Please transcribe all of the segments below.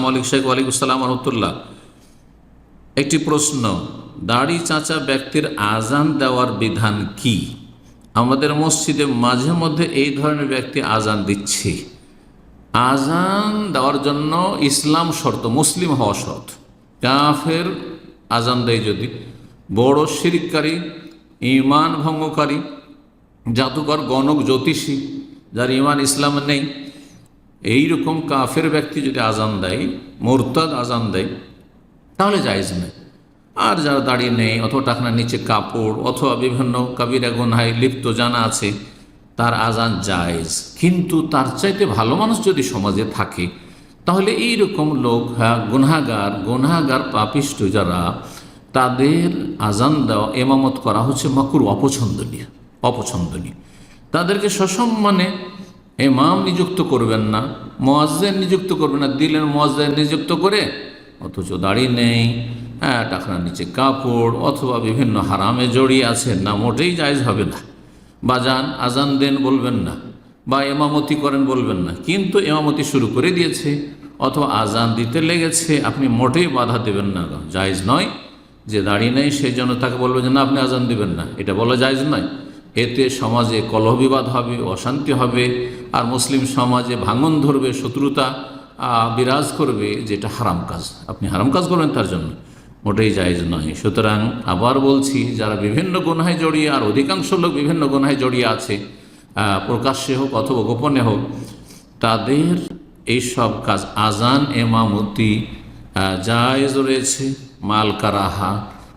আসসালামু আলাইকুম, শেখ ওয়ালাইকুম আসসালাম রহমতুল্লাহ। একটি প্রশ্ন, দাড়ি চাচা ব্যক্তির আজান দেওয়ার বিধান কি? আমাদের মসজিদে মাঝে মধ্যে এই ধরনের ব্যক্তি আজান দিচ্ছে। আজান দেওয়ার জন্য ইসলাম শর্ত, মুসলিম হওয়া শর্ত। কাফের আজান দেয় যদি, বড় শিরিককারী ইমান ভঙ্গকারী, জাদুকর, গণক, জ্যোতিষী, যার ইমান ইসলাম নেই এই রকম কাফের ব্যক্তি যদি আজান দেয়, মোরতাদ আজান দেয়, তাহলে জায়েজ নেই। আর যারা দাঁড়িয়ে নেই, অথবা টাকনার নিচে কাপড়, অথবা বিভিন্ন কাবিরা গুনহায় লিপ্ত জানা আছে, তার আজান জায়েজ। কিন্তু তার চাইতে ভালো মানুষ যদি সমাজে থাকে, তাহলে এই রকম লোক হ্যাঁ গুনাগার গুনাগার পাপিষ্ট যারা, তাদের আজান দেওয়া, এমামত করা হচ্ছে মকুর অপছন্দনীয় অপছন্দনীয়। তাদেরকে সসম্মানে এমাম নিযুক্ত করবেন না, মোয়াজ্জেন নিযুক্ত করবেন না, দিলেন মোয়াজ্জেন নিযুক্ত করে, অথচ দাড়ি নেই হ্যাঁ টাকার নিচে কাপড়, অথবা বিভিন্ন হারামে জড়িয়ে আছেন না, মোটেই জায়জ হবে না। বা যান, আজান দেন বলবেন না, বা এমামতি করেন বলবেন না, কিন্তু এমামতি শুরু করে দিয়েছে, অথবা আজান দিতে লেগেছে, আপনি মোটেই বাধা দেবেন না, জায়জ নয়। যে দাঁড়িয়ে নেই সেই জন্য তাকে বলবেন যে, না, আপনি আজান দিবেন না। এটা বলা জায়জ নয়। এতে সমাজে কলহবিবাদ হবে, অশান্তি হবে, আর মুসলিম সমাজে ভাঙন ধরবে, শত্রুতা বিরাজ করবে, যেটা হারাম কাজ। আপনি হারাম কাজ করবেন তার জন্য। মোটেই জায়জ নয়। সুতরাং আবার বলছি, যারা বিভিন্ন গুনায় জড়িয়ে, আর অধিকাংশ লোক বিভিন্ন গুনায় জড়িয়ে আছে প্রকাশ্যে হোক অথবা গোপনে হোক, তাদের এই সব কাজ আজান, এমামতি জায়েজ রয়েছে, মাল কারাহা,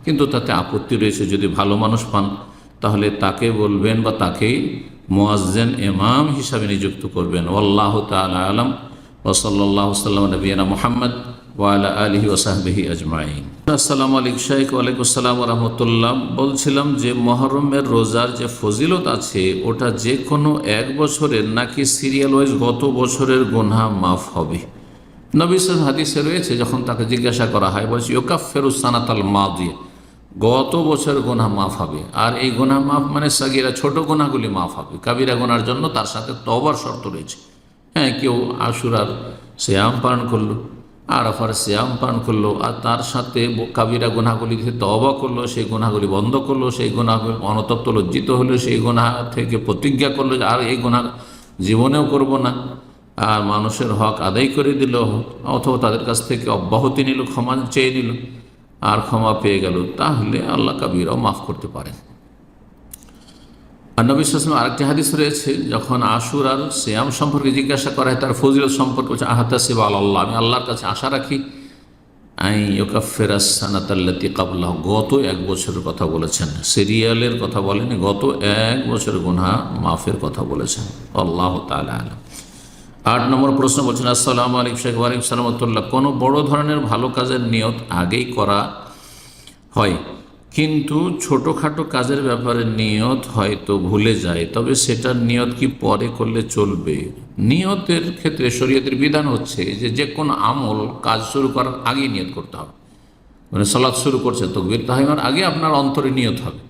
কিন্তু তাতে আপত্তি রয়েছে। যদি ভালো মানুষ পান তাহলে তাকে বলবেন বা তাকে মোয়াজ্জেন এমাম হিসাবে নিযুক্ত করবেন। আল্লাহ তালা আলম। ওসল্লাহ সাল্লাম নবীনা মোহাম্মদ ওয়ালা আলহি ওসাহবিহি আজমাইন। আসসালামু আলাইকুম শাইক ওয়ালাইকুম আসসালাম রহমতুল্লাহ। বলছিলাম যে মহরমের রোজার যে ফজিলত আছে, ওটা যে কোনো এক বছরের নাকি সিরিয়াল ওয়াইজ গত বছরের গোনা মাফ হবে। নবী হাদিসে রয়েছে, যখন তাকে জিজ্ঞাসা করা হয়, বলছে ইয়োকাফ ফেরুজ সানাতাল মা দিয়ে গত বছর গোনা মাফ হবে। আর এই গোনা মাফ মানে সাগিরা ছোট গোনাগুলি মাফ হবে। কাবিরা গোনার জন্য তার সাথে তবার শর্ত রয়েছে। হ্যাঁ কেউ আশুরার শ্যাম পালন করল আর আরাফার শ্যাম পালন করল, আর তার সাথে কাবিরা গুনাগুলি তবা করল, সেই গুনাগুলি বন্ধ করল, সেই গুনাগুলি অনতপ্ত লজ্জিত হলো, সেই গোনা থেকে প্রতিজ্ঞা করল আর এই গোনা জীবনেও করব না। আর মানুষের হক আদায় করে দিল, অথবা তাদের কাছ থেকে অব্যাহতি নিল, ক্ষমা চেয়ে নিল। আর ক্ষমা পেয়ে গেল, তাহলে আল্লাহ কাবিরাও মাফ করতে পারেন। আর নবী সালাম আরেকটি হাদিস রয়েছে, যখন আশুর আর শ্যাম সম্পর্কে জিজ্ঞাসা করা হয় তার ফজিলত সম্পর্কে হচ্ছে আহাতা সেবা আল্লাহ আমি আল্লাহর কাছে আশা রাখি, আই গত এক বছরের কথা বলেছেন। সিরিয়ালের কথা বলেনি গত এক বছর গুনহা মাফের কথা বলেছেন। আল্লাহ তালা আলম। আট নম্বর প্রশ্ন বলছেন, আসসালামু আলাইকুম শেখ ওয়ালাইকুম সালামতুল্লাহ কোনো বড় ধরনের ভালো কাজের নিয়ত আগেই করা হয়। কিন্তু ছোটোখাটো কাজের ব্যাপারে নিয়ত হয়তো ভুলে যায়, তবে সেটার নিয়ত কি পরে করলে চলবে? নিয়তের ক্ষেত্রে শরীয়তের বিধান হচ্ছে যে যে কোনো আমল, কাজ শুরু করার আগেই নিয়ত করতে হবে। মানে সালাদ শুরু করছে, তকবির তাহিমার আগে আপনার অন্তরে নিয়ত হবে।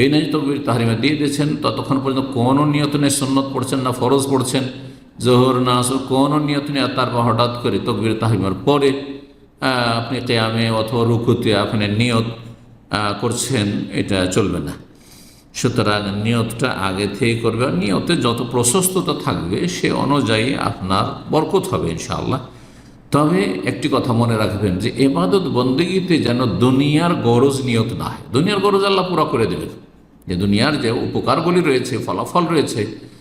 এই নয় তকবির তাহারিমা দিয়ে দিয়েছেন, ততক্ষণ পর্যন্ত কোনো নিয়ত নেই সন্ন্যত পড়ছেন না, ফরজ পড়ছেন। জোহর না আসর কোনো নিয়ত নেই তারপর হঠাৎ করে তকবির তাহিমার পরে আপনি কেয়ামে অথবা রুকুতে আপনি নিয়ত করছেন, এটা চলবে না। সুতরাং নিয়তটা আগে থেকে করবে নিয়তে যত প্রশস্ততা থাকবে, সে অনুযায়ী আপনার বরকত হবে, ইনশাআল্লাহ। তবে একটি কথা মনে রাখবেন যে, এবাদত বন্দেগীতে যেন দুনিয়ার গরজ নিয়ত না হয়। দুনিয়ার গরজ আল্লাহ পুরা করে দেবেন। যে দুনিয়ার যে উপকারগুলি রয়েছে, ফলাফল রয়েছে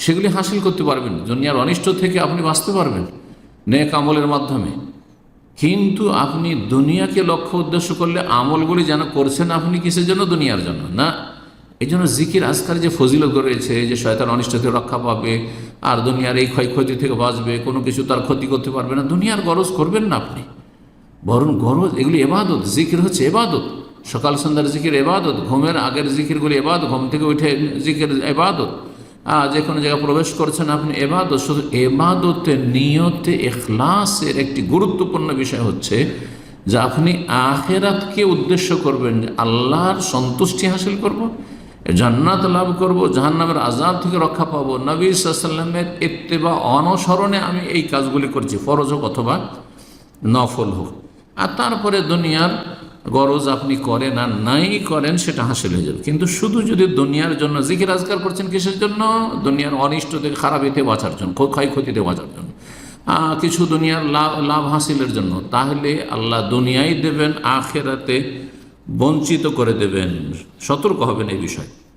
সেগুলি হাসিল করতে পারবেন, দুনিয়ার অনিষ্ট থেকে আপনি বাঁচতে পারবেন, নেক আমলের মাধ্যমে। কিন্তু আপনি দুনিয়াকে লক্ষ্য উদ্দেশ্য করলে আমলগুলি যেন করছেন আপনি কিসের জন্য? দুনিয়ার জন্য, না? এই জন্য জিকির আজকাল যে ফজিলত রয়েছে, যে শয়তান অনিষ্ট থেকে রক্ষা পাবে, আর দুনিয়ার এই ক্ষয়ক্ষতি থেকে বাঁচবে, কোনো কিছু তার ক্ষতি করতে পারবে না, দুনিয়ার গরজ করবেন না আপনি। বরং গরজ, এগুলি এবাদত, জিকির হচ্ছে এবাদত। সকাল সন্ধ্যার জিকির এবাদত, ঘুমের আগের জিকিরগুলি এবাদত, ঘুম থেকে উঠে জিকির এবাদত। যে কোনো জায়গায় প্রবেশ করছেন আপনি, এবাদত, শুধু এবাদতে নিয়তে এখলাসের একটি গুরুত্বপূর্ণ বিষয় হচ্ছে যে আপনি আখেরাতকে উদ্দেশ্য করবেন যে আল্লাহর সন্তুষ্টি হাসিল করব, জান্নাত লাভ করব, জাহান্নামের আজাব থেকে রক্ষা পাবো। নবী সাল্লামের এত্তেবা অনসরণে আমি এই কাজগুলি করছি, ফরজ হোক অথবা নফল হোক। আর তারপরে দুনিয়ার গরজ আপনি করেন আর নাই করেন, সেটা হাসিল হয়ে যাবে। কিন্তু শুধু যদি দুনিয়ার জন্য জিকির আজকার করছেন কিসের জন্য? দুনিয়ার অনিষ্ট থেকে খারাপ এতে বাঁচার জন্য ক্ষ- ক্ষয়ক্ষতিতে বাঁচার জন্য। কিছু দুনিয়ার লাভ লাভ হাসিলের জন্য। তাহলে আল্লাহ দুনিয়াই দেবেন, আখেরাতে বঞ্চিত করে দেবেন। সতর্ক হবেন এই বিষয়ে।